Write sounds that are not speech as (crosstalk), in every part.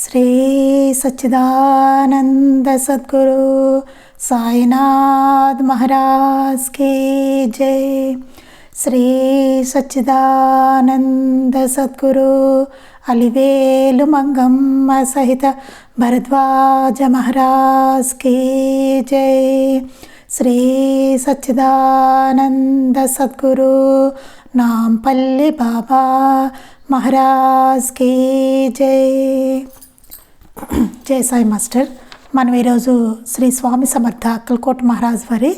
श्रीसच्चिदानन्द सद्गुरु सायनाद् महाराजस् के जय। श्री सच्चिदानन्द सद्गुरु अलिवेलु मङ्गम्म सहित भरद्वाज महाराज के जय। श्री श्रीसच्चिदानन्द सद्गुरु नाम्पल्लिबाबा महाराज के जय। జై సాయి మాస్టర్. మనం ఈరోజు శ్రీ స్వామి సమర్థ అక్కల్కోట మహారాజ్ వారి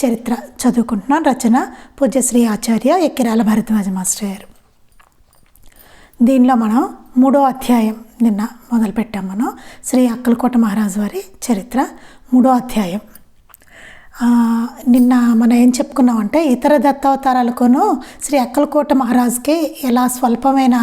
చరిత్ర చదువుకుంటున్నాం. రచన పూజ్యశ్రీ ఆచార్య ఎక్కిరాల భరద్వాజ మాస్టర్ గారు. దీనిలో మనం మూడో అధ్యాయం నిన్న మొదలుపెట్టాం మనం. శ్రీ అక్కలకోట మహారాజ్ వారి చరిత్ర మూడో అధ్యాయం. నిన్న మనం ఏం చెప్పుకున్నామంటే ఇతర దత్తావతారాలకును శ్రీ అక్కలకోట మహారాజుకి ఎలా స్వల్పమైన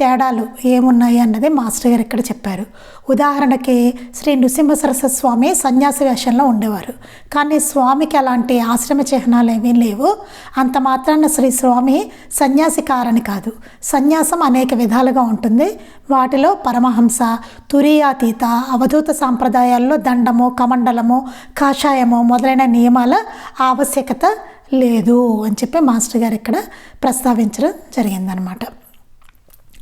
తేడాలు ఏమున్నాయి అన్నది మాస్టర్ గారు ఇక్కడ చెప్పారు. ఉదాహరణకి శ్రీ నృసింహసరస్వత్ స్వామి సన్యాస వేషంలో ఉండేవారు. కానీ స్వామికి అలాంటి ఆశ్రమ చిహ్నాలు ఏమీ లేవు. అంత మాత్రాన శ్రీ స్వామి సన్యాసి కారని కాదు. సన్యాసం అనేక విధాలుగా ఉంటుంది. వాటిలో పరమహంస తురియాతీత అవధూత సాంప్రదాయాల్లో దండము కమండలము కాషాయము మొదలైన నియమాల ఆవశ్యకత లేదు అని చెప్పి మాస్టర్ గారు ఇక్కడ ప్రస్తావించడం జరిగిందనమాట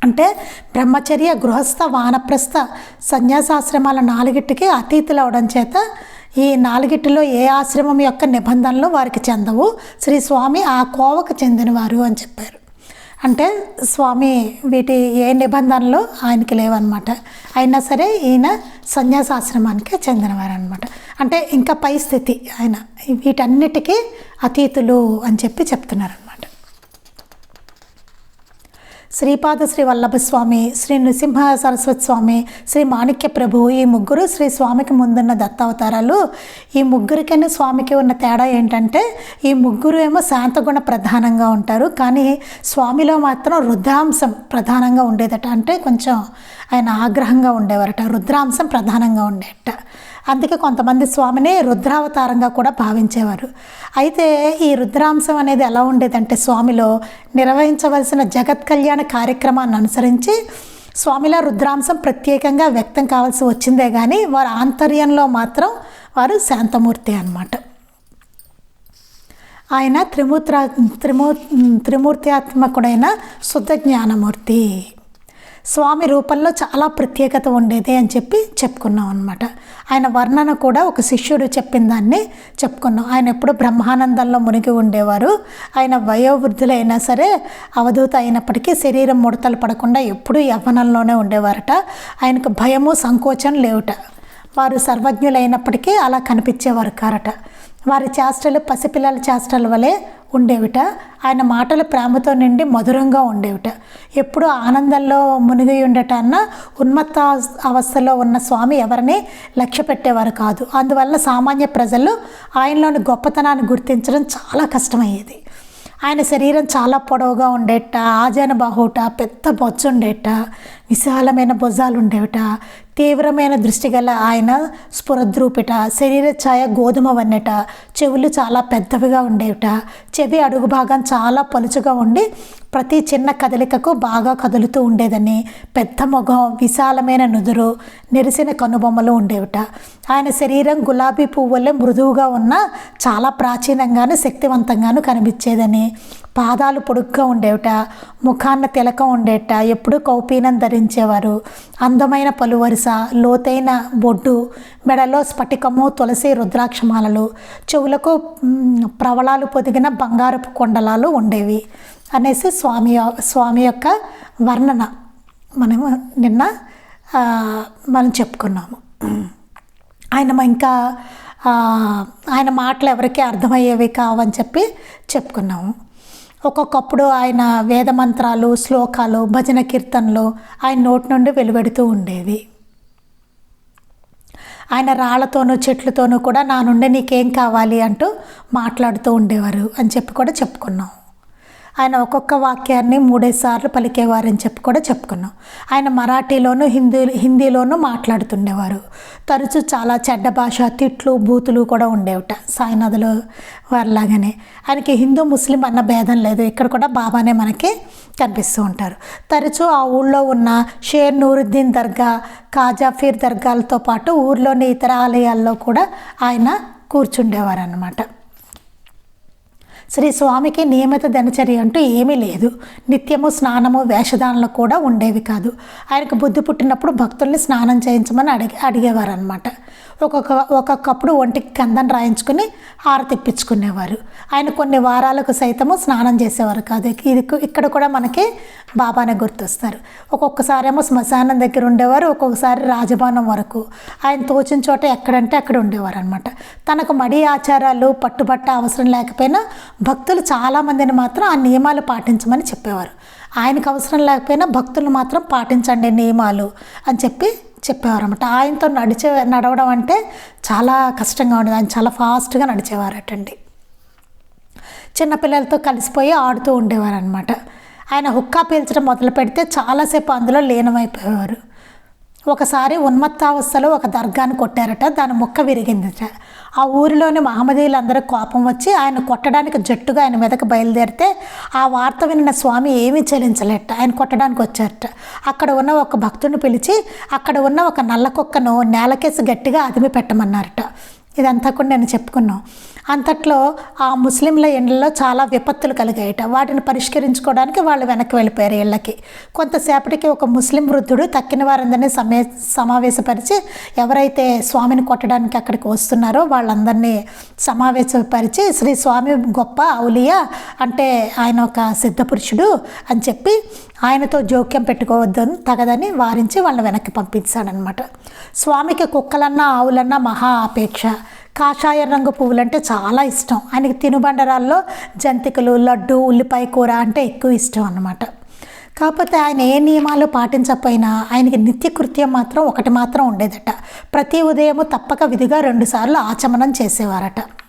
అంటే బ్రహ్మచర్య గృహస్థ వానప్రస్థ సన్యాసాశ్రమాల నాలుగిటికి అతీతులు అవడం చేత ఈ నాలుగిటిలో ఏ ఆశ్రమం యొక్క నిబంధనలు వారికి చెందవు. శ్రీ స్వామి ఆ కోవకు చెందినవారు అని చెప్పారు. అంటే స్వామి వీటి ఏ నిబంధనలు ఆయనకి లేవన్నమాట. అయినా సరే ఈయన సన్యాసాశ్రమానికి చెందినవారు అనమాట అంటే ఇంకా పై స్థితి ఆయన. వీటన్నిటికీ అతీతులు అని చెప్పి చెప్తున్నారు. శ్రీపాద శ్రీ వల్లభ స్వామి శ్రీ నృసింహ సరస్వతి స్వామి శ్రీ మాణిక్య ప్రభు ఈ ముగ్గురు శ్రీ స్వామికి ముందున్న దత్తావతారాలు. ఈ ముగ్గురికైనా స్వామికి ఉన్న తేడా ఏంటంటే ఈ ముగ్గురు ఏమో శాంతగుణ ప్రధానంగా ఉంటారు. కానీ స్వామిలో మాత్రం రుద్రాంశం ప్రధానంగా ఉండేదట. అంటే కొంచెం ఆయన ఆగ్రహంగా ఉండేవారట రుద్రాంశం ప్రధానంగా ఉండేట అందుకే కొంతమంది స్వామిని రుద్రావతారంగా కూడా భావించేవారు. అయితే ఈ రుద్రాంశం అనేది ఎలా ఉండేదంటే స్వామిలో నిర్వహించవలసిన జగత్ కళ్యాణ కార్యక్రమాన్ని అనుసరించి స్వామిలో రుద్రాంశం ప్రత్యేకంగా వ్యక్తం కావాల్సి వచ్చిందే కానీ వారి ఆంతర్యంలో మాత్రం వారు శాంతమూర్తి అనమాట ఆయన త్రిమూర్త త్రిమూ త్రిమూర్త్యాత్మకుడైన శుద్ధ జ్ఞానమూర్తి స్వామి రూపంలో చాలా ప్రత్యేకత ఉండేది అని చెప్పి చెప్పుకున్నాం అనమాట ఆయన వర్ణన కూడా ఒక శిష్యుడు చెప్పిన దాన్ని చెప్పుకున్నాం. ఆయన ఎప్పుడు బ్రహ్మానందంలో మునిగి ఉండేవారు. ఆయన వయోవృద్ధులైనా సరే అవధూత అయినప్పటికీ శరీరం ముడతలు పడకుండా ఎప్పుడూ యవ్వనంలోనే ఉండేవారట. ఆయనకు భయము సంకోచం లేవుట. వారు సర్వజ్ఞులైనప్పటికీ అలా కనిపించేవారు కారట. వారి చేష్టలు పసిపిల్లల చేష్టల వలె ఉండేవిట. ఆయన మాటలు ప్రేమతో నిండి మధురంగా ఉండేవిట. ఎప్పుడూ ఆనందంలో మునిగి ఉండటాన్న ఉన్మత్త అవస్థలో ఉన్న స్వామి ఎవరిని లక్ష్య పెట్టేవారు కాదు. అందువల్ల సామాన్య ప్రజలు ఆయనలోని గొప్పతనాన్ని గుర్తించడం చాలా కష్టమయ్యేది. ఆయన శరీరం చాలా పొడవుగా ఉండేట ఆజాన బాహుట పెద్ద బొచ్చుండేట విశాలమైన భుజాలు ఉండేవిట తీవ్రమైన దృష్టి గల ఆయన స్ఫురద్రూపిట శరీర ఛాయ గోధుమ వన్నెట చెవులు చాలా పెద్దవిగా ఉండేవిట చెవి అడుగు భాగం చాలా పలుచుగా ఉండి ప్రతి చిన్న కదలికకు బాగా కదులుతూ ఉండేదని పెద్ద ముఖం విశాలమైన నుదురు నెరిసిన కనుబొమ్మలు ఉండేవిట. ఆయన శరీరం గులాబీ పువ్వులే మృదువుగా ఉన్న చాలా ప్రాచీనంగాను శక్తివంతంగాను కనిపించేదని. పాదాలు పొడుగ్గా ఉండేవిట ముఖాన్న తిలకం ఉండేట ఎప్పుడూ కౌపీనం ధరించేవారు. అందమైన పలువరుస లోతైన బొడ్డు మెడలో స్ఫటికము తులసి రుద్రాక్షమాలలు చెవులకు ప్రవళాలు పొదిగిన బంగారపు కొండలాలు ఉండేవి అనేసి స్వామి స్వామి యొక్క వర్ణన మనము నిన్న మనం చెప్పుకున్నాము. ఆయన ఇంకా ఆయన మాటలు ఎవరికీ అర్థమయ్యేవి కావని చెప్పి చెప్పుకున్నాము. ఒక్కొక్కప్పుడు ఆయన వేదమంత్రాలు శ్లోకాలు భజన కీర్తనలు ఆయన నోటి నుండి వెలువడుతూ ఉండేవి. ఆయన రాళ్ళతోనూ చెట్లతోనూ కూడా నా నుండి నీకేం కావాలి అంటూ మాట్లాడుతూ ఉండేవారు అని చెప్పి కూడా చెప్పుకున్నాం. ఆయన ఒక్కొక్క వాక్యాన్ని మూడేసార్లు పలికేవారని చెప్పి కూడా చెప్పుకున్నాం. ఆయన మరాఠీలోను హిందీ హిందీలోనూ మాట్లాడుతుండేవారు. తరచూ చాలా చెడ్డ భాష తిట్లు బూతులు కూడా ఉండేవిట సాయినాథులు వారిలాగానే. ఆయనకి హిందూ ముస్లిం అన్న భేదం లేదు. ఇక్కడ కూడా బాబానే మనకి కనిపిస్తూ ఉంటారు. తరచూ ఆ ఊళ్ళో ఉన్న షేర్ నూరుద్దీన్ దర్గా కాజాఫీర్ దర్గాలతో పాటు ఊర్లోని ఇతర ఆలయాల్లో కూడా ఆయన కూర్చుండేవారు అన్నమాట శ్రీ స్వామికి నియమిత దినచర్య అంటూ ఏమీ లేదు. నిత్యము స్నానము వేషధారణలు కూడా ఉండేవి కాదు. ఆయనకు బుద్ధి పుట్టినప్పుడు భక్తుల్ని స్నానం చేయించమని అడిగి అడిగేవారు అనమాట ఒక్కొక్క ఒక్కొక్కప్పుడు ఒంటికి కందం రాయించుకుని ఆరతిప్పించుకునేవారు ఆయన కొన్ని వారాలకు సైతము స్నానం చేసేవారు కాదు. ఇది ఇక్కడ కూడా మనకి బాబానే గుర్తొస్తారు. ఒక్కొక్కసారేమో శ్మశానం దగ్గర ఉండేవారు ఒక్కొక్కసారి రాజభవనం వరకు. ఆయన తోచిన చోట ఎక్కడంటే అక్కడ ఉండేవారు అనమాట తనకు మడి ఆచారాలు పట్టుబట్ట అవసరం లేకపోయినా భక్తులు చాలామందిని మాత్రం ఆ నియమాలు పాటించమని చెప్పేవారు. ఆయనకు అవసరం లేకపోయినా భక్తులు మాత్రం పాటించండి నియమాలు అని చెప్పి చెప్పేవారన్నమాట. ఆయనతో నడిచే నడవడం అంటే చాలా కష్టంగా ఉండేది. ఆయన చాలా ఫాస్ట్గా నడిచేవారటండి. చిన్నపిల్లలతో కలిసిపోయి ఆడుతూ ఉండేవారు అనమాట ఆయన హుక్కా పీల్చడం మొదలు పెడితే చాలాసేపు అందులో లీనమైపోయేవారు. ఒకసారి ఉన్మత్తావస్థలో ఒక దర్గాను కొట్టారట దాని ముక్క విరిగిందట. ఆ ఊరిలోని మహమ్మదీయులందరూ కోపం వచ్చి ఆయన కొట్టడానికి జట్టుగా ఆయన మీదకి బయలుదేరితే ఆ వార్త విన్న స్వామి ఏమీ చెలించలేట ఆయన కొట్టడానికి వచ్చారట. అక్కడ ఉన్న ఒక భక్తుడిని పిలిచి అక్కడ ఉన్న ఒక నల్ల కుక్కను నేలకేసి గట్టిగా అదిమి పెట్టమన్నారట. ఇదంతా కూడా నేను చెప్పుకున్నాం. అంతట్లో ఆ ముస్లింల ఇండ్లలో చాలా విపత్తులు కలిగాయట. వాటిని పరిష్కరించుకోవడానికి వాళ్ళు వెనక్కి వెళ్ళిపోయారు ఇళ్ళకి. కొంతసేపటికి ఒక ముస్లిం వృద్ధుడు తక్కిన వారందరినీ సమే సమావేశపరిచి ఎవరైతే స్వామిని కొట్టడానికి అక్కడికి వస్తున్నారో వాళ్ళందరినీ సమావేశపరిచి శ్రీ స్వామి గొప్ప ఔలియా అంటే ఆయన ఒక సిద్ధపురుషుడు అని చెప్పి ఆయనతో జోక్యం పెట్టుకోవద్దని తగదని వారించి వాళ్ళని వెనక్కి పంపించాడనమాట. స్వామికి కుక్కలన్నా ఆవులన్నా మహా ఆపేక్ష. కాషాయ రంగు పువ్వులంటే చాలా ఇష్టం. ఆయనకి తినుబండరాల్లో జంతికలు లడ్డు ఉల్లిపాయ కూర అంటే ఎక్కువ ఇష్టం అన్నమాట. కాకపోతే ఆయన ఏ నియమాలు పాటించకపోయినా ఆయనకి నిత్యకృత్యం మాత్రం ఒకటి మాత్రం ఉండేదట. ప్రతి ఉదయము తప్పక విధిగా రెండుసార్లు ఆచమనం చేసేవారట.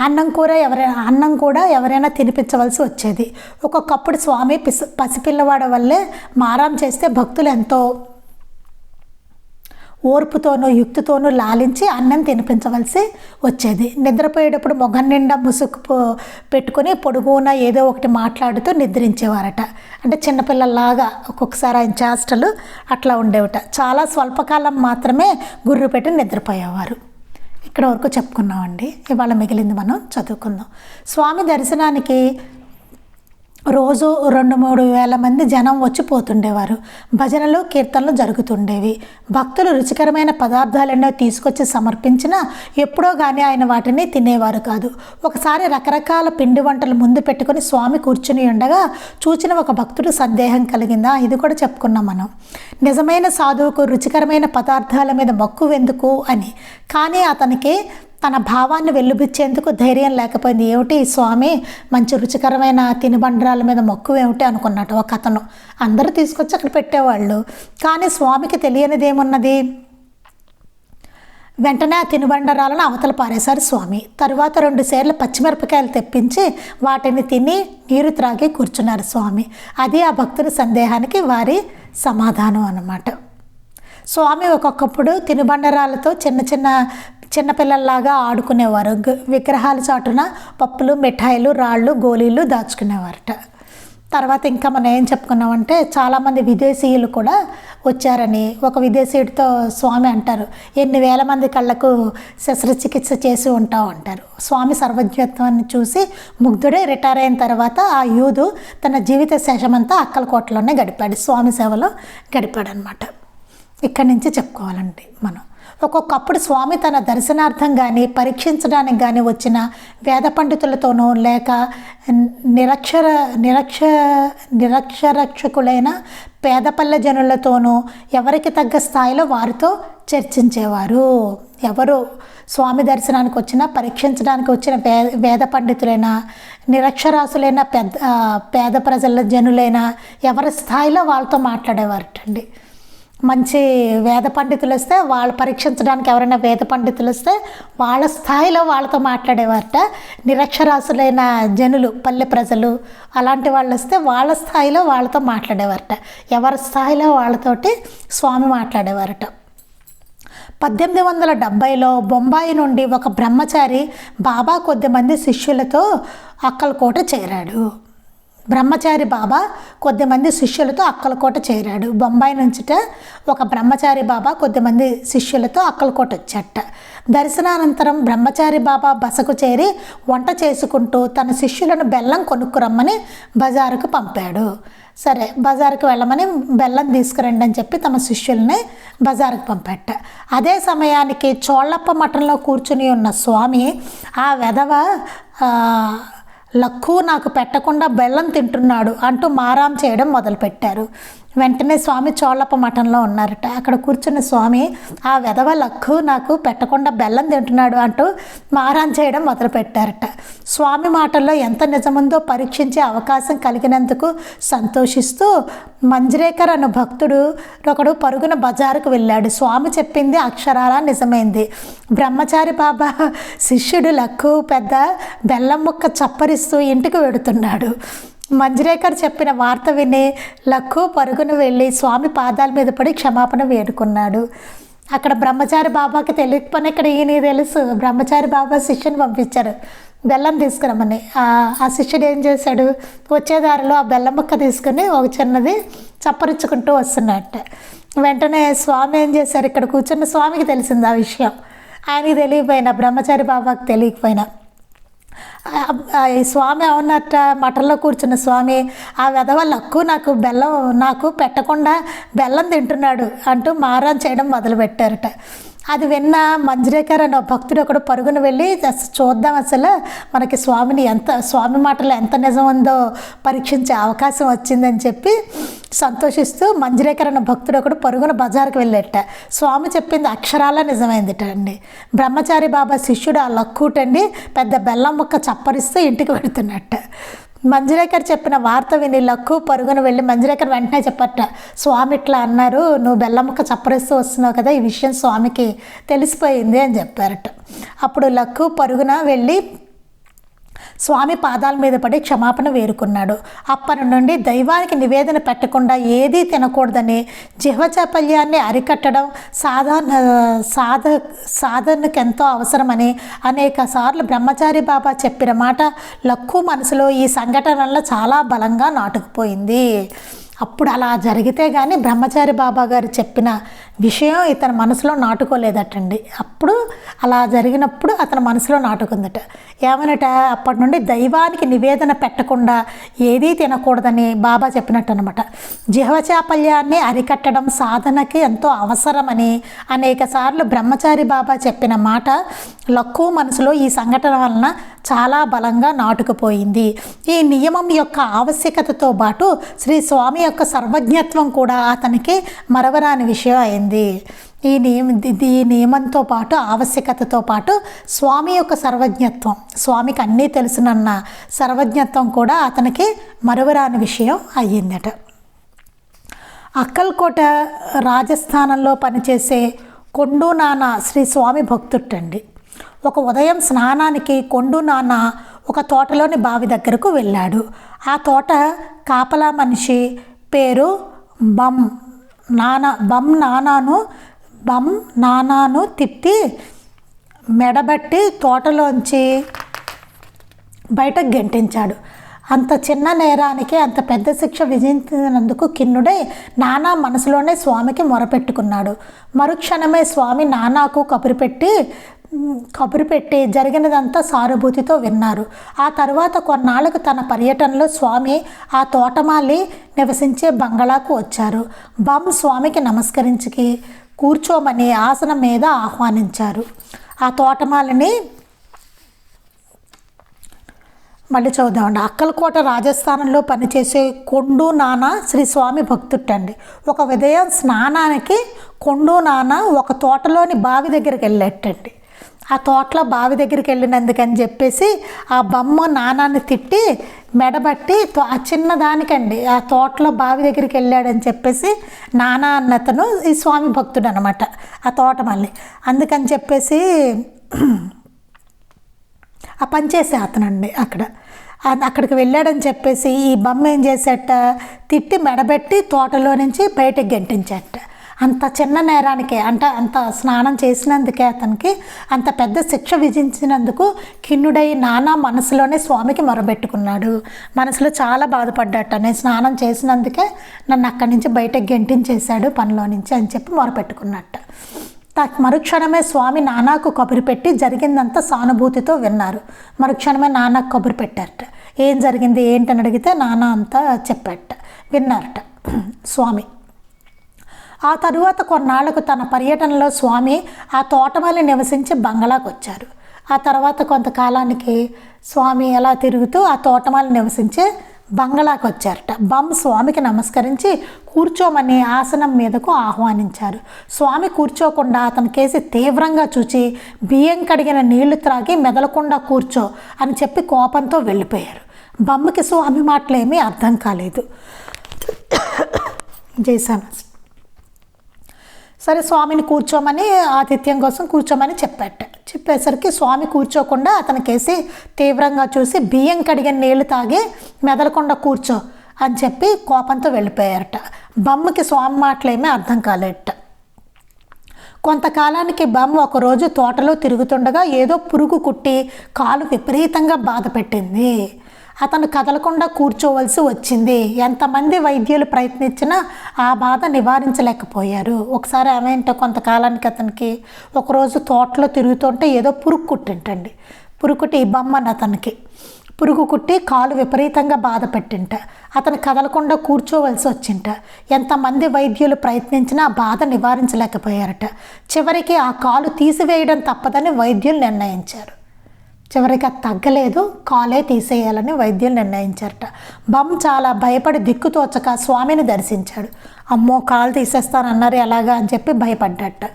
అన్నం కూర ఎవరైనా అన్నం కూడా ఎవరైనా తినిపించవలసి వచ్చేది. ఒక్కొక్కప్పుడు స్వామి పిస పసిపిల్లవాడ వల్లే మారాం చేస్తే భక్తులు ఎంతో ఓర్పుతోనూ యుక్తితోనూ లాలించి అన్నం తినిపించవలసి వచ్చేది. నిద్రపోయేటప్పుడు మొగం నిండా ముసుగు పెట్టుకొని పొడుగున ఏదో ఒకటి మాట్లాడుతూ నిద్రించేవారట. అంటే చిన్నపిల్లల్లాగా ఒక్కొక్కసారి ఆయన చేష్టలు అట్లా ఉండేవట. చాలా స్వల్పకాలం మాత్రమే గుర్రు పెట్టి నిద్రపోయేవారు. ఇక్కడ వరకు చెప్పుకున్నామండి. ఇవాళ మిగిలింది మనం చదువుకుందాం. స్వామి దర్శనానికి రోజు రెండు మూడు వేల మంది జనం వచ్చిపోతుండేవారు. భజనలు కీర్తనలు జరుగుతుండేవి. భక్తులు రుచికరమైన పదార్థాలెన్నో తీసుకొచ్చి సమర్పించినా ఎప్పుడో కానీ ఆయన వాటిని తినేవారు కాదు. ఒకసారి రకరకాల పిండి వంటలు ముందు పెట్టుకుని స్వామి కూర్చుని ఉండగా చూచిన ఒక భక్తుడు సందేహం కలిగిందా? ఇది కూడా చెప్పుకున్నాం మనం. నిజమైన సాధువుకు రుచికరమైన పదార్థాల మీద మక్కువెందుకు అని. కానీ అతనికి తన భావాన్ని వెల్లుబిచ్చేందుకు ధైర్యం లేకపోయింది. ఏమిటి? స్వామి మంచి రుచికరమైన తినుబండరాల మీద మక్కువ ఏమిటి అనుకున్నట్టు ఒక అతను. అందరూ తీసుకొచ్చి అక్కడ పెట్టేవాళ్ళు. కానీ స్వామికి తెలియనిది ఏమున్నది వెంటనే ఆ తినుబండరాలను అవతల పారేశారు స్వామి. తరువాత రెండు సేర్లు పచ్చిమిరపకాయలు తెప్పించి వాటిని తిని నీరు త్రాగి కూర్చున్నారు స్వామి. అది ఆ భక్తుల సందేహానికి వారి సమాధానం అన్నమాట. స్వామి ఒక్కొక్కప్పుడు తినుబండరాలతో చిన్న చిన్న చిన్నపిల్లల్లాగా ఆడుకునేవారు. విగ్రహాల చాటున పప్పులు మిఠాయిలు రాళ్ళు గోళీలు దాచుకునేవారట. తర్వాత ఇంకా మనం ఏం చెప్పుకున్నామంటే చాలామంది విదేశీయులు కూడా వచ్చారని ఒక విదేశీయుడితో స్వామి అంటారు. ఎన్ని వేల మంది కళ్ళకు శస్త్రచికిత్స చేసి ఉంటావు అంటారు. స్వామి సర్వజ్ఞత్వాన్ని చూసి ముగ్ధుడే రిటైర్ అయిన తర్వాత ఆ యూదు తన జీవిత శేషమంతా అక్కలకోటలోనే గడిపాడు. స్వామి సేవలో గడిపాడనమాట ఇక్కడి నుంచి చెప్పుకోవాలండి మనం. ఒక్కొక్కప్పుడు స్వామి తన దర్శనార్థం కానీ పరీక్షించడానికి కానీ వచ్చిన వేద పండితులతోనూ లేక నిరక్షర నిరక్ష నిరక్షరక్షకులైన పేదపల్లె జనులతోనూ ఎవరికి తగ్గ స్థాయిలో వారితో చర్చించేవారు. ఎవరు స్వామి దర్శనానికి వచ్చినా పరీక్షించడానికి వచ్చిన వే వేద పండితులైనా నిరక్షరాసులైన పెద్ద పేద ప్రజల జనులైనా ఎవరి స్థాయిలో వాళ్ళతో మాట్లాడేవారటండి. మంచి వేద పండితులు వస్తే వాళ్ళు పరీక్షించడానికి ఎవరైనా వేద పండితులు వస్తే వాళ్ళ స్థాయిలో వాళ్ళతో మాట్లాడేవారట. నిరక్షరాసులైన జనులు పల్లె ప్రజలు అలాంటి వాళ్ళు వస్తే వాళ్ళ స్థాయిలో వాళ్ళతో మాట్లాడేవారట. ఎవరి స్థాయిలో వాళ్ళతోటి స్వామి మాట్లాడేవారట. పద్దెనిమిది వందల డెబ్భైలో బొంబాయి నుండి ఒక బ్రహ్మచారి బాబా కొద్దిమంది శిష్యులతో అక్కలకోట చేరాడు. బ్రహ్మచారి బాబా కొద్దిమంది శిష్యులతో అక్కలకోట చేరాడు. బొంబాయి నుంచిట ఒక బ్రహ్మచారి బాబా కొద్దిమంది శిష్యులతో అక్కలకోట వచ్చాట దర్శనానంతరం బ్రహ్మచారి బాబా బసకు చేరి వంట చేసుకుంటూ తన శిష్యులను బెల్లం కొనుక్కురమ్మని బజారుకు పంపాడు. సరే బజారుకు వెళ్ళమని బెల్లం తీసుకురండి అని చెప్పి తమ శిష్యుల్ని బజారుకు పంపట అదే సమయానికి చోళ్ళప్ప మఠంలో కూర్చుని ఉన్న స్వామి ఆ వెధవ లక్కు నాకు పెట్టకుండా బెల్లం తింటున్నాడు అంటూ మారాం చేయడం మొదలుపెట్టారు. వెంటనే స్వామి చోళ్ళప్ప మఠంలో ఉన్నారట. అక్కడ కూర్చున్న స్వామి ఆ వెధవ లక్కు నాకు పెట్టకుండా బెల్లం తింటున్నాడు అంటూ మారాన్ చేయడం మొదలుపెట్టారట. స్వామి మాటల్లో ఎంత నిజముందో పరీక్షించే అవకాశం కలిగినందుకు సంతోషిస్తూ మంజరేకర్ అను భక్తుడు ఒకడు పరుగున బజారుకు వెళ్ళాడు. స్వామి చెప్పింది అక్షరాల నిజమైంది. బ్రహ్మచారి బాబా శిష్యుడు లక్కు పెద్ద బెల్లం ముక్క చప్పరిస్తూ ఇంటికి వెడుతున్నాడు. మంజరేకర్ చెప్పిన వార్త విని లక్కు పరుగును వెళ్ళి స్వామి పాదాల మీద పడి క్షమాపణ వేడుకున్నాడు. అక్కడ బ్రహ్మచారి బాబాకి తెలియకపోయినా ఇక్కడ ఈయన తెలుసు? బ్రహ్మచారి బాబా శిష్యుని పంపించారు. బెల్లం తీసుకురమ్మని. ఆ శిష్యుడు ఏం చేశాడు? వచ్చే దారిలో ఆ బెల్లం ముక్క తీసుకుని ఒక చిన్నది చప్పరించుకుంటూ వస్తున్నట్ట. వెంటనే స్వామి ఏం చేశారు? ఇక్కడ కూర్చున్న స్వామికి తెలిసింది ఆ విషయం. ఆయనకి తెలియకపోయినా బ్రహ్మచారి బాబాకి తెలియకపోయినా స్వామి అవునట్ట మఠంలో కూర్చున్న స్వామి ఆ వెధవ లక్కు నాకు బెల్లం నాకు పెట్టకుండా బెల్లం తింటున్నాడు అంటూ మారాన్ చేయడం మొదలుపెట్టారట. అది విన్న మంజరేకర్ అనే భక్తుడు ఒకడు పరుగున వెళ్ళి చూద్దాం అసలు మనకి స్వామిని ఎంత స్వామి మాటలో ఎంత నిజం ఉందో పరీక్షించే అవకాశం వచ్చిందని చెప్పి సంతోషిస్తూ మంజరేకర్ అనే భక్తుడు ఒకడు పరుగున బజార్కి వెళ్ళేట. స్వామి చెప్పింది అక్షరాల నిజమైందిట అండి. బ్రహ్మచారి బాబా శిష్యుడు ఆ లక్కూటండి పెద్ద బెల్లం ముక్క చప్పరిస్తూ ఇంటికి వెళుతున్నట్ట. మంజరేకర్ చెప్పిన వార్త విని లక్కు పరుగున వెళ్ళి మంజరేకర్ వెంటనే చెప్పట స్వామి ఇట్లా అన్నారు నువ్వు బెల్లముక్క చప్పరిస్తూ వస్తున్నావు కదా ఈ విషయం స్వామికి తెలిసిపోయింది అని చెప్పారట. అప్పుడు లక్కు పరుగున వెళ్ళి స్వామి పాదాల మీద పడి క్షమాపణ వేరుకున్నాడు. అప్పటి నుండి దైవానికి నివేదన పెట్టకుండా ఏదీ తినకూడదని జీవచాపల్యాన్ని అరికట్టడం సాధారణ సాధ సాధనకు ఎంతో అవసరమని అనేక సార్లు బ్రహ్మచారి బాబా చెప్పిన మాట లక్కు మనసులో ఈ సంఘటనలో చాలా బలంగా నాటుకుపోయింది. అప్పుడు అలా జరిగితే కానీ బ్రహ్మచారి బాబా గారు చెప్పిన విషయం ఇతని మనసులో నాటుకోలేదటండి. అప్పుడు అలా జరిగినప్పుడు అతని మనసులో నాటుకుందట. ఏమనట అప్పటి నుండి దైవానికి నివేదన పెట్టకుండా ఏదీ తినకూడదని బాబా చెప్పినట్టు అనమాట జిహ్వచాపల్యాన్ని అరికట్టడం సాధనకి ఎంతో అవసరమని అనేక సార్లు బ్రహ్మచారి బాబా చెప్పిన మాట లక్కు మనసులో ఈ సంఘటన వలన చాలా బలంగా నాటుకుపోయింది. ఈ నియమం యొక్క ఆవశ్యకతతో పాటు శ్రీ స్వామి యొక్క సర్వజ్ఞత్వం కూడా అతనికి మరవరాని విషయం అయింది. ఈ నియమ ఇది- ఈ నియమంతో పాటు ఆవశ్యకతతో పాటు స్వామి యొక్క సర్వజ్ఞత్వం స్వామికి అన్నీ తెలుసునన్న సర్వజ్ఞత్వం కూడా అతనికి మరువరాని విషయం అయ్యిందట. అక్కల్కోట రాజస్థానంలో పనిచేసే కొండు నాన్న శ్రీ స్వామి భక్తుట్టండి. ఒక ఉదయం స్నానానికి కొండు నాన్న ఒక తోటలోని బావి దగ్గరకు వెళ్ళాడు. ఆ తోట కాపలా మనిషి పేరు బమ్ నానా బమ్ నానాను బమ్ నానాను తిట్టి మెడబట్టి తోటలోంచి బయటకు గెంటించాడు. అంత చిన్న నేరానికి అంత పెద్ద శిక్ష విధించినందుకు కిన్నుడై నానా మనసులోనే స్వామికి మొరపెట్టుకున్నాడు. మరుక్షణమే స్వామి నానాకు కబురు పెట్టి కబురు పెట్టి జరిగినదంతా సానుభూతితో విన్నారు. ఆ తర్వాత కొన్నాళ్ళకు తన పర్యటనలో స్వామి ఆ తోటమాలి నివసించే బంగళాకు వచ్చారు. బమ్ స్వామికి నమస్కరించి కూర్చోమని ఆసనం మీద ఆహ్వానించారు. ఆ తోటమాలిని మళ్ళీ చూద్దామండి అక్కలకోట రాజస్థానంలో పనిచేసే కొండు నాన్న శ్రీ స్వామి భక్తుట్టండి ఒక ఉదయం స్నానానికి కొండు నాన్న ఒక తోటలోని బావి దగ్గరికి వెళ్ళేటండి. ఆ తోటలో బావి దగ్గరికి వెళ్ళినందుకని చెప్పేసి ఆ బొమ్మ నానాన్ని తిట్టి మెడబట్టి తో- ఆ చిన్నదానికండి ఆ తోటలో బావి దగ్గరికి వెళ్ళాడని చెప్పేసి నానా అన్నతను ఈ స్వామి భక్తుడు అనమాట ఆ తోట మళ్ళీ. అందుకని చెప్పేసి ఆ పని చేసే అతనండి అక్కడ. అక్కడికి వెళ్ళాడని చెప్పేసి ఈ బొమ్మ ఏం చేసేట తిట్టి మెడబెట్టి తోటలో నుంచి బయటకు గెంటించేట. అంత చిన్న నేరానికి అంటే అంత స్నానం చేసినందుకే అతనికి అంత పెద్ద శిక్ష విధించినందుకు కిన్నుడై నానా మనసులోనే స్వామికి మొరబెట్టుకున్నాడు. మనసులో చాలా బాధపడ్డట. నేను స్నానం చేసినందుకే నన్ను అక్కడి నుంచి బయటకు గెంటించేశాడు పనిలో నుంచి అని చెప్పి మొరపెట్టుకున్నట్ట. త- మరుక్షణమే స్వామి నానాకు కబురు పెట్టి జరిగిందంతా సానుభూతితో విన్నారు. మరుక్షణమే నాన్నకు కబురు పెట్టారట. ఏం జరిగింది? ఏంటని అడిగితే నాన్న అంతా చెప్పారట. విన్నారట. (clears throat) స్వామి ఆ తరువాత కొన్నాళ్ళకు తన పర్యటనలో స్వామి ఆ తోటమాలి నివసించి బంగళాకు వచ్చారు ఆ తర్వాత కొంతకాలానికి స్వామి ఎలా తిరుగుతూ ఆ తోటమాలి నివసించే బంగళాకు వచ్చారట బమ్ స్వామికి నమస్కరించి కూర్చోమని ఆసనం మీదకు ఆహ్వానించారు. స్వామి కూర్చోకుండా అతని కేసి తీవ్రంగా చూచి బియ్యం కడిగిన నీళ్ళు త్రాగి మెదలకుండా కూర్చో అని చెప్పి కోపంతో వెళ్ళిపోయారు. బమ్మకి స్వామి మాటలేమీ అర్థం కాలేదు. జైసాన్ సరే స్వామిని కూర్చోమని ఆతిథ్యం కోసం కూర్చోమని చెప్పాట. చెప్పేసరికి స్వామి కూర్చోకుండా అతనికేసి తీవ్రంగా చూసి బియ్యం కడిగిన నీళ్ళు తాగి మెదలకుండా కూర్చో అని చెప్పి కోపంతో వెళ్ళిపోయారట. బమ్మకి స్వామి మాటలేమీ అర్థం కాలేట కొంతకాలానికి బొమ్మ ఒకరోజు తోటలో తిరుగుతుండగా ఏదో పురుగు కుట్టి కాలు విపరీతంగా బాధ పెట్టింది. అతను కదలకుండా కూర్చోవలసి వచ్చింది. ఎంతమంది వైద్యులు ప్రయత్నించినా ఆ బాధ నివారించలేకపోయారు. ఒకసారి ఏమైంటే కొంతకాలానికి అతనికి ఒకరోజు తోటలో తిరుగుతుంటే ఏదో పురుగు కుట్టింటండి. పురుగు ఈ బొమ్మని అతనికి. పురుగు కుట్టి కాలు విపరీతంగా బాధ పెట్టింట. అతను కదలకుండా కూర్చోవలసి వచ్చింట. ఎంతమంది వైద్యులు ప్రయత్నించినా ఆ బాధ నివారించలేకపోయారట. చివరికి ఆ కాలు తీసివేయడం తప్పదని వైద్యులు నిర్ణయించారు. చివరికి అది తగ్గలేదు కాలే తీసేయాలని వైద్యులు నిర్ణయించారట. బమ్ చాలా భయపడి దిక్కు తోచక స్వామిని దర్శించాడు. అమ్మో కాలు తీసేస్తానన్నారు ఎలాగా అని చెప్పి భయపడ్డట.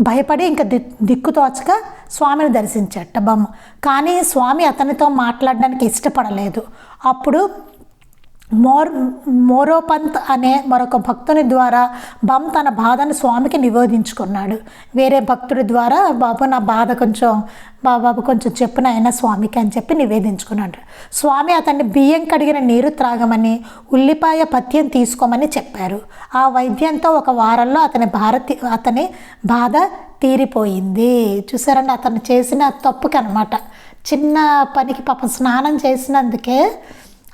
భయపడి ఇంకా ది దిక్కుతోచక స్వామిని దర్శించట బొమ్మ. కానీ స్వామి అతనితో మాట్లాడడానికి ఇష్టపడలేదు. అప్పుడు మోర్ మోరోపంత్ అనే మరొక భక్తుని ద్వారా బమ్ తన బాధను స్వామికి నివేదించుకున్నాడు. వేరే భక్తుడి ద్వారా బాబు నా బాధ కొంచెం బాబాబు కొంచెం చెప్పిన అయినా స్వామికి అని చెప్పి నివేదించుకున్నాడు. స్వామి అతన్ని బియ్యం కడిగిన నీరు త్రాగమని ఉల్లిపాయ పథ్యం తీసుకోమని చెప్పారు. ఆ వైద్యంతో ఒక వారంలో అతని భారతి అతని బాధ తీరిపోయింది. చూసారండి అతను చేసిన తప్పుకి అనమాట చిన్న పనికి పాపం స్నానం చేసినందుకే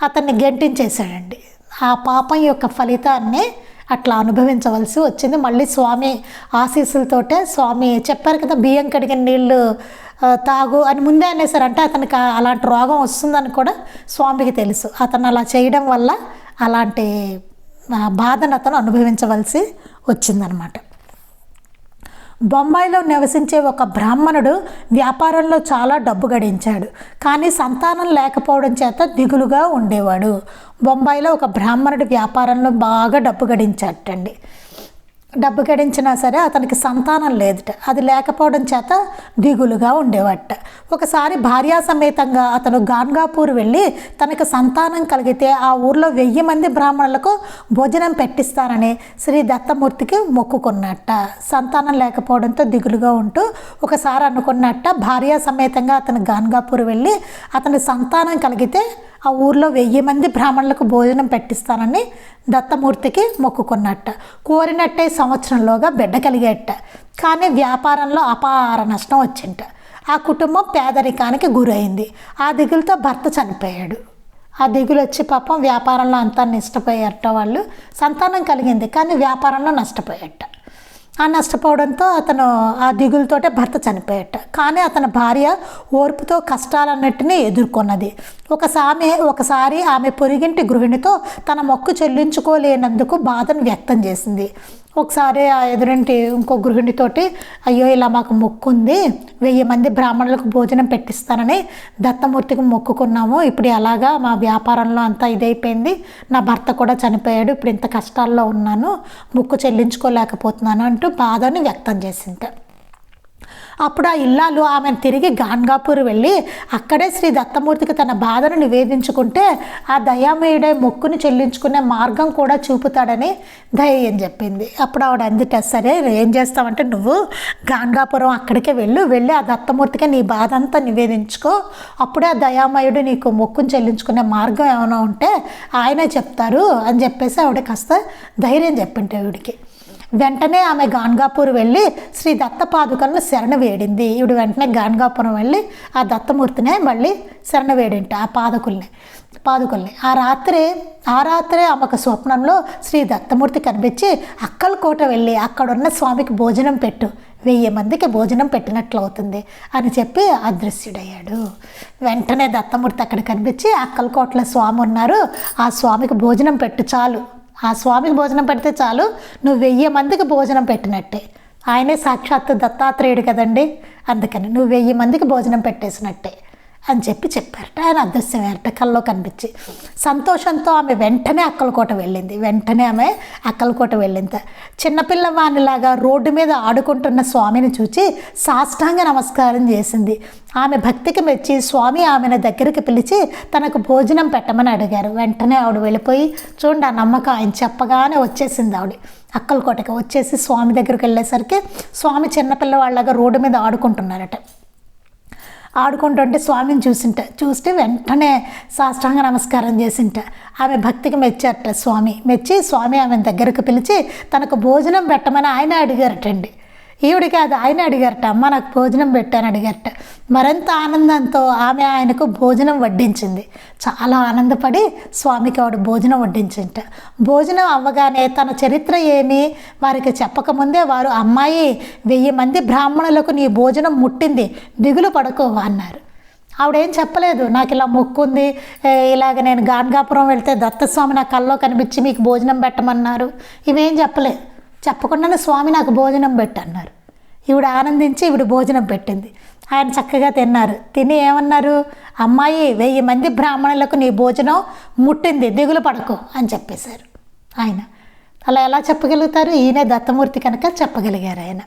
అతన్ని గెంటించేశాడండి. ఆ పాపం యొక్క ఫలితాన్ని అట్లా అనుభవించవలసి వచ్చింది. మళ్ళీ స్వామి ఆశీస్సులతోటే స్వామి చెప్పారు కదా బియ్యం కడిగిన నీళ్ళు తాగు అని ముందే అనేసారంటే అతనికి అలాంటి రోగం వస్తుందని కూడా స్వామికి తెలుసు. అతను అలా చేయడం వల్ల అలాంటి బాధను అతను అనుభవించవలసి వచ్చిందనమాట. బొంబాయిలో నివసించే ఒక బ్రాహ్మణుడు వ్యాపారంలో చాలా డబ్బు గడించాడు. కానీ సంతానం లేకపోవడం చేత దిగులుగా ఉండేవాడు. బొంబాయిలో ఒక బ్రాహ్మణుడు వ్యాపారంలో బాగా డబ్బు గడించాటండి డబ్బు గడించినా సరే అతనికి సంతానం లేదుట. అది లేకపోవడం చేత దిగులుగా ఉండేవాట. ఒకసారి భార్యా సమేతంగా అతను గాన్గాపూర్ వెళ్ళి తనకు సంతానం కలిగితే ఆ ఊర్లో వెయ్యి మంది బ్రాహ్మణులకు భోజనం పెట్టిస్తానని శ్రీ దత్తమూర్తికి మొక్కుకున్నట్ట. సంతానం లేకపోవడంతో దిగులుగా ఉంటూ ఒకసారి అనుకున్నట్ట భార్యా సమేతంగా అతను గాన్గాపూర్ వెళ్ళి అతని సంతానం కలిగితే ఆ ఊర్లో వెయ్యి మంది బ్రాహ్మణులకు భోజనం పెట్టిస్తానని దత్తమూర్తికి మొక్కుకున్నట్ట. కోరినట్టే సంవత్సరంలోగా బిడ్డ కలిగేట. కానీ వ్యాపారంలో అపార నష్టం వచ్చింట. ఆ కుటుంబం పేదరికానికి గురైంది. ఆ దిగులతో భర్త చనిపోయాడు. ఆ దిగులు వచ్చి పాపం వ్యాపారంలో అంతా నష్టపోయారట వాళ్ళు. సంతానం కలిగింది కానీ వ్యాపారంలో నష్టపోయాట. ఆ నష్టపోవడంతో అతను ఆ దిగులతోటే భర్త చనిపోయాట. కానీ అతని భార్య ఓర్పుతో కష్టాలన్నిటినీ ఎదుర్కొన్నది. ఒకసారి ఒకసారి ఆమె పొరిగింటి గృహిణితో తన మొక్కు చెల్లించుకోలేనందుకు బాధను వ్యక్తం చేసింది. ఒకసారి ఆ ఎదురింటి ఇంకో గృహిణితోటి అయ్యో ఇలా మాకు మొక్కు ఉంది వెయ్యి మంది బ్రాహ్మణులకు భోజనం పెట్టిస్తానని దత్తమూర్తికి మొక్కుకున్నాము. ఇప్పుడు ఎలాగా మా వ్యాపారంలో అంతా ఇదైపోయింది. నా భర్త కూడా చనిపోయాడు. ఇప్పుడు ఇంత కష్టాల్లో ఉన్నాను. మొక్కు చెల్లించుకోలేకపోతున్నాను అంటూ బాధని వ్యక్తం చేసింది. అప్పుడు ఆ ఇల్లాలు ఆమెను తిరిగి గాన్గాపూర్ వెళ్ళి అక్కడే శ్రీ దత్తమూర్తికి తన బాధను నివేదించుకుంటే ఆ దయామయుడే మొక్కును చెల్లించుకునే మార్గం కూడా చూపుతాడని ధైర్యం చెప్పింది. అప్పుడు ఆవిడ అందుట సరే ఏం చేస్తావంటే నువ్వు గాన్గాపురం అక్కడికే వెళ్ళు వెళ్ళి ఆ దత్తమూర్తికి నీ బాధ అంతా నివేదించుకో. అప్పుడే ఆ దయామయుడు నీకు మొక్కును చెల్లించుకునే మార్గం ఏమైనా ఉంటే ఆయనే చెప్తారు అని చెప్పేసి ఆవిడ కాస్త ధైర్యం చెప్పింటే ఆవిడికి. వెంటనే ఆమె గాన్గాపూర్ వెళ్ళి శ్రీ దత్త పాదుకలను శరణ వేడింది. ఈవిడ వెంటనే గాన్గాపురం వెళ్ళి ఆ దత్తమూర్తినే మళ్ళీ శరణ వేడింట ఆ పాదకుల్ని పాదుకల్ని. ఆ రాత్రి ఆ రాత్రే ఆమెకు స్వప్నంలో శ్రీ దత్తమూర్తి కనిపించి అక్కలకోట వెళ్ళి అక్కడున్న స్వామికి భోజనం పెట్టు వెయ్యి మందికి భోజనం పెట్టినట్లు అవుతుంది అని చెప్పి అదృశ్యుడయ్యాడు. వెంటనే దత్తమూర్తి అక్కడ కనిపించి అక్కలకోటలో స్వామి ఉన్నారు ఆ స్వామికి భోజనం పెట్టు చాలు. ఆ స్వామికి భోజనం పెడితే చాలు. నువ్వు వెయ్యి మందికి భోజనం పెట్టినట్టే. ఆయనే సాక్షాత్తు దత్తాత్రేయుడు కదండి. అందుకని నువ్వు వెయ్యి మందికి భోజనం పెట్టేసినట్టే. అని చెప్పి చెప్పారట. ఆయన అదృశ్యమేరట కల్లో కనిపించి. సంతోషంతో ఆమె వెంటనే అక్కలకోట వెళ్ళింది. వెంటనే ఆమె అక్కలకోట వెళ్ళింది. చిన్నపిల్లవానిలాగా రోడ్డు మీద ఆడుకుంటున్న స్వామిని చూచి సాష్టాంగ నమస్కారం చేసింది. ఆమె భక్తికి మెచ్చి స్వామి ఆమెను దగ్గరికి పిలిచి తనకు భోజనం పెట్టమని అడిగారు. వెంటనే ఆవిడ వెళ్ళిపోయి చూడండి ఆ నమ్మకం ఆయన చెప్పగానే వచ్చేసింది ఆవిడ. అక్కలకోటకి వచ్చేసి స్వామి దగ్గరికి వెళ్ళేసరికి స్వామి చిన్నపిల్లవాళ్ళగా రోడ్డు మీద ఆడుకుంటున్నారట. ఆడుకుంటుంటే స్వామిని చూసింట. చూస్తే వెంటనే సాష్టాంగ నమస్కారం చేసింట. ఆమె భక్తికి మెచ్చారట స్వామి. మెచ్చి స్వామి ఆమె దగ్గరకు పిలిచి తనకు భోజనం పెట్టమని ఆయన అడిగారటండి. ఈవిడ కాదు ఆయన అడిగారట అమ్మ నాకు భోజనం పెట్టాను అడిగారట. మరింత ఆనందంతో ఆమె ఆయనకు భోజనం వడ్డించింది. చాలా ఆనందపడి స్వామికి ఆవిడ భోజనం వడ్డించింట. భోజనం అవ్వగానే తన చరిత్ర ఏమి వారికి చెప్పకముందే వారు అమ్మాయి వెయ్యి మంది బ్రాహ్మణులకు నీ భోజనం ముట్టింది దిగులు పడకు అన్నారు. ఆవిడేం చెప్పలేదు నాకు ఇలా మొక్కుంది ఇలాగ నేను గాన్గాపురం వెళ్తే దత్తస్వామి నా కల్లో కనిపించి మీకు భోజనం పెట్టమన్నారు. ఇవేం చెప్పలేదు చెప్పకుండానే స్వామి నాకు భోజనం పెట్టన్నారు ఈవిడ ఆనందించి ఈవిడ భోజనం పెట్టింది. ఆయన చక్కగా తిన్నారు. తిని ఏమన్నారు? అమ్మాయి వెయ్యి మంది బ్రాహ్మణులకు నీ భోజనం ముట్టింది దిగులు పడకు అని చెప్పేశారు. ఆయన. అలా ఎలా చెప్పగలుగుతారు? ఈయనే దత్తమూర్తి కనుక చెప్పగలిగారు ఆయన.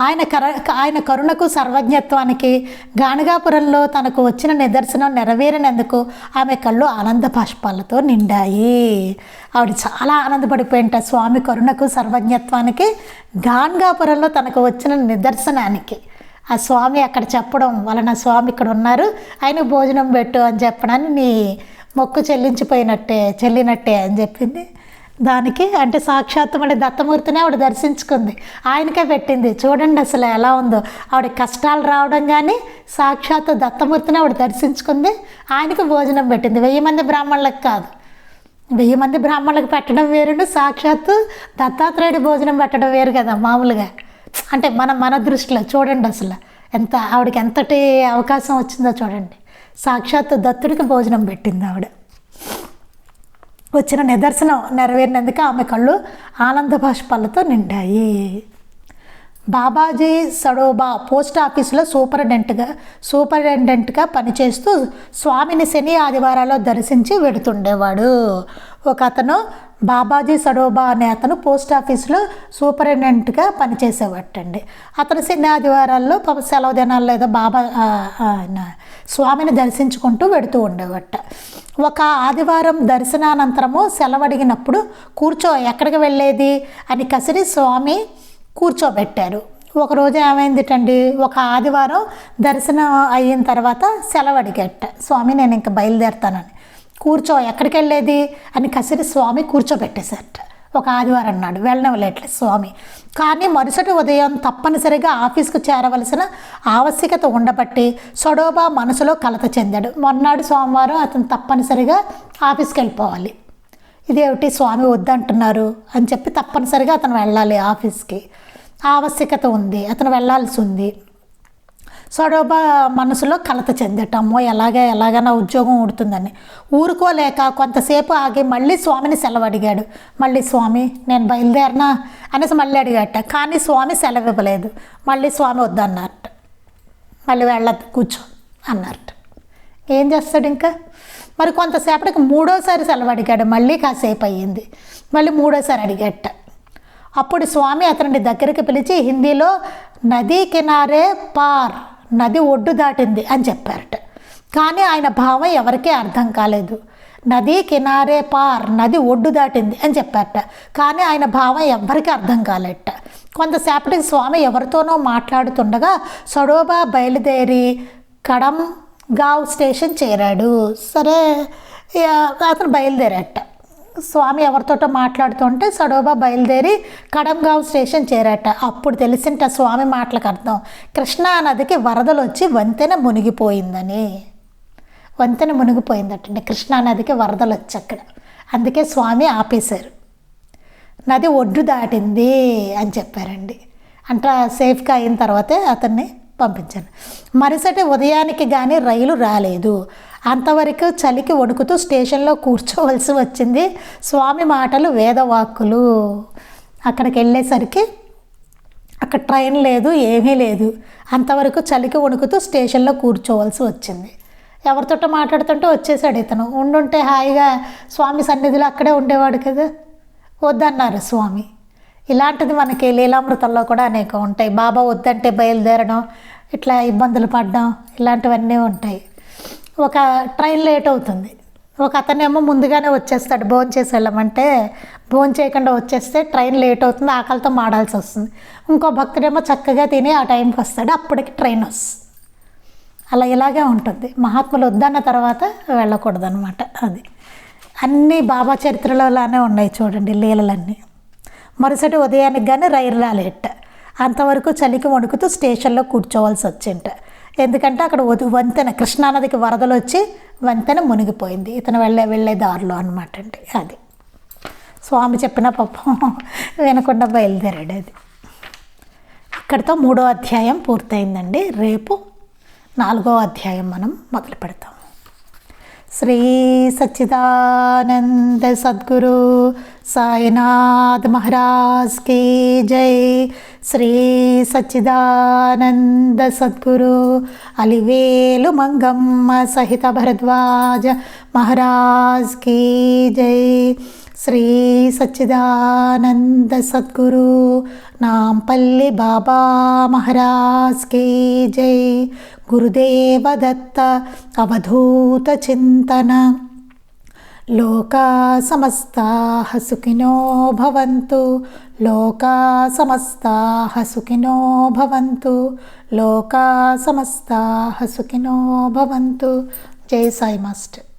ఆయన కర ఆయన కరుణకు సర్వజ్ఞత్వానికి గానగాపురంలో తనకు వచ్చిన నిదర్శనం నెరవేరినందుకు ఆమె కళ్ళు ఆనంద బాష్పాలతో నిండాయి. ఆవిడ చాలా ఆనందపడిపోయింట స్వామి కరుణకు సర్వజ్ఞత్వానికి గాన్గాపురంలో తనకు వచ్చిన నిదర్శనానికి. ఆ స్వామి అక్కడ చెప్పడం వలన స్వామి ఇక్కడ ఉన్నారు ఆయన భోజనం పెట్టు అని చెప్పడాన్ని నీ మొక్కు చెల్లించిపోయినట్టే చెల్లినట్టే అని చెప్పింది. దానికి అంటే సాక్షాత్తు మళ్ళీ దత్తమూర్తిని ఆవిడ దర్శించుకుంది. ఆయనకే పెట్టింది. చూడండి అసలు ఎలా ఉందో. ఆవిడ కష్టాలు రావడం కానీ సాక్షాత్తు దత్తమూర్తిని ఆవిడ దర్శించుకుంది. ఆయనకి భోజనం పెట్టింది. వెయ్యి మంది బ్రాహ్మణులకు కాదు. వెయ్యి మంది బ్రాహ్మణులకు పెట్టడం వేరును. సాక్షాత్తు దత్తాత్రేయుడు భోజనం పెట్టడం వేరు కదా మామూలుగా. అంటే మన మన దృష్టిలో చూడండి అసలు. ఎంత ఆవిడకి ఎంతటి అవకాశం వచ్చిందో చూడండి. సాక్షాత్తు దత్తుడికి భోజనం పెట్టింది ఆవిడ. వచ్చిన నిదర్శనం నెరవేరినందుకు ఆమె కళ్ళు ఆనంద బాష్పాలతో నిండాయి. బాబాజీ సడోబా పోస్ట్ ఆఫీసులో సూపరింటెండెంట్గా సూపరింటెండెంట్గా పనిచేస్తూ స్వామిని శని ఆదివారాల్లో దర్శించి వెడుతుండేవాడు. ఒక అతను బాబాజీ సడోబా అనే అతను పోస్ట్ ఆఫీసులో సూపరింటెండెంట్గా పనిచేసేవాటండి అతను శని ఆదివారాల్లో సెలవు దినాల్లో ఏదో బాబా ఆయన స్వామిని దర్శించుకుంటూ వెడుతూ ఉండేవట. ఒక ఆదివారం దర్శనానంతరము సెలవడిగినప్పుడు కూర్చో ఎక్కడికి వెళ్ళేది? అని కసిరి స్వామి కూర్చోబెట్టారు. ఒకరోజు ఏమైందిటండి? ఒక ఆదివారం దర్శనం అయిన తర్వాత సెలవు అడిగట స్వామి నేను ఇంక బయలుదేరుతానని. కూర్చో ఎక్కడికి వెళ్ళేది? అని కసిరి స్వామి కూర్చోబెట్టేశారట. ఒక ఆదివారం అన్నాడు వెళ్ళనవలేట్లేదు స్వామి. కానీ మరుసటి ఉదయం తప్పనిసరిగా ఆఫీస్కు చేరవలసిన ఆవశ్యకత ఉండబట్టి సొడోబా మనసులో కలత చెందాడు. మొన్నాడు సోమవారం అతను తప్పనిసరిగా ఆఫీస్కి వెళ్ళిపోవాలి. ఇదేమిటి స్వామి వద్దంటున్నారు? అని చెప్పి తప్పనిసరిగా అతను వెళ్ళాలి ఆఫీస్కి. ఆవశ్యకత ఉంది అతను వెళ్ళాల్సి ఉంది. సొడోబా మనసులో కలత చెందట అమ్మో ఎలాగా ఎలాగా నా ఉద్యోగం ఉడుతుందని ఊరుకోలేక కొంతసేపు ఆగి మళ్ళీ స్వామిని సెలవు అడిగాడు మళ్ళీ స్వామి నేను బయలుదేరినా? అనేసి మళ్ళీ అడిగాట. కానీ స్వామి సెలవు ఇవ్వలేదు మళ్ళీ స్వామి వద్దన్నారట. మళ్ళీ వెళ్ళద్దు కూర్చో అన్నారట. ఏం చేస్తాడు ఇంకా? మరి కొంతసేపటికి మూడోసారి సెలవు అడిగాడు మళ్ళీ కాసేపు అయ్యింది. మళ్ళీ మూడోసారి అడిగట. అప్పుడు స్వామి అతని దగ్గరికి పిలిచి హిందీలో నదీ కినారే పార్ నది ఒడ్డు దాటింది అని చెప్పారట. కానీ ఆయన భావం ఎవరికీ అర్థం కాలేదు. నదీ కినారే పార్ నది ఒడ్డు దాటింది అని చెప్పారట. కానీ ఆయన భావం ఎవ్వరికీ అర్థం కాలేట కొంతసేపటికి స్వామి ఎవరితోనో మాట్లాడుతుండగా సడోబా బయలుదేరి కడం గావ్ స్టేషన్ చేరాడు. సరే అతను బయలుదేరట స్వామి ఎవరితోటో మాట్లాడుతుంటే సడోబా బయలుదేరి కడంగావ్ స్టేషన్ చేరాట. అప్పుడు తెలిసింట స్వామి మాటలకు అర్థం. కృష్ణా నదికి వరదలు వచ్చి వంతెన మునిగిపోయిందని. వంతెన మునిగిపోయిందటండి. కృష్ణా నదికి వరదలు వచ్చి అక్కడ. అందుకే స్వామి ఆపేశారు. నది ఒడ్డు దాటింది అని చెప్పారండి. అంటే సేఫ్గా అయిన తర్వాతే అతన్ని పంపించాను మరుసటి ఉదయానికి కానీ రైలు రాలేదు. అంతవరకు చలికి వణుకుతూ స్టేషన్లో కూర్చోవలసి వచ్చింది. స్వామి మాటలు వేదవాక్కులు. అక్కడికి వెళ్ళేసరికి అక్కడ ట్రైన్ లేదు ఏమీ లేదు. అంతవరకు చలికి వణుకుతూ స్టేషన్లో కూర్చోవలసి వచ్చింది. ఎవరితోటో మాట్లాడుతుంటే వచ్చేసాడు ఇతను. ఉండుంటే హాయిగా స్వామి సన్నిధిలో అక్కడే ఉండేవాడు కదా. వద్దన్నారు స్వామి. ఇలాంటిది మనకి లీలామృతంలో కూడా అనేక ఉంటాయి. బాబా వద్దంటే బయలుదేరడం ఇట్లా ఇబ్బందులు పడడం ఇలాంటివన్నీ ఉంటాయి. ఒక ట్రైన్ లేట్ అవుతుంది. ఒక అతనేమో ముందుగానే వచ్చేస్తాడు. భోజనం చేసి వెళ్ళమంటే భోజనం చేయకుండా వచ్చేస్తే ట్రైన్ లేట్ అవుతుంది. ఆకలితో మాడాల్సి వస్తుంది. ఇంకో భక్తుడేమో చక్కగా తిని ఆ టైంకి వస్తాడు. అప్పటికి ట్రైన్ వస్తుంది. అలా ఇలాగే ఉంటుంది. మహాత్ములు వద్దన్న తర్వాత వెళ్ళకూడదు అనమాట అది. అన్నీ బాబా చరిత్రలోలానే ఉన్నాయి చూడండి లీలలన్నీ. మరుసటి ఉదయానికి కానీ రైలు రాలేట. అంతవరకు చలికి వణుకుతూ స్టేషన్లో కూర్చోవలసి వచ్చింట. ఎందుకంటే అక్కడ వది- వంతెన కృష్ణానదికి వరదలు వచ్చి వంతెన మునిగిపోయింది. ఇతను వెళ్ళే వెళ్ళే దారిలో అనమాట అండి అది. స్వామి చెప్పిన పాపం వినకుండా బయలుదేరాడు అది. ఇక్కడితో మూడో అధ్యాయం పూర్తయిందండి. రేపు నాలుగో అధ్యాయం మనం మొదలు పెడతాం. श्रीसच्चिदानन्दसद्गुरु साईनाथ महाराज के जय श्री सच्चिदानन्द सद्गुरु अलिवेलु मङ्गम्म सहित भरद्वाज महाराज के जय శ్రీ సచ్చిదానంద సద్గురు నాంపల్లి బాబా మహారాజ్ కే జై. గురుదేవ దత్త అవధూత చింతన. లోకా సమస్తా సుఖినో భవంతు. లోకా సమస్తా సుఖినో భవంతు. లోకా సమస్తా సుఖినో భవంతు. జై సాయి మాస్టర్.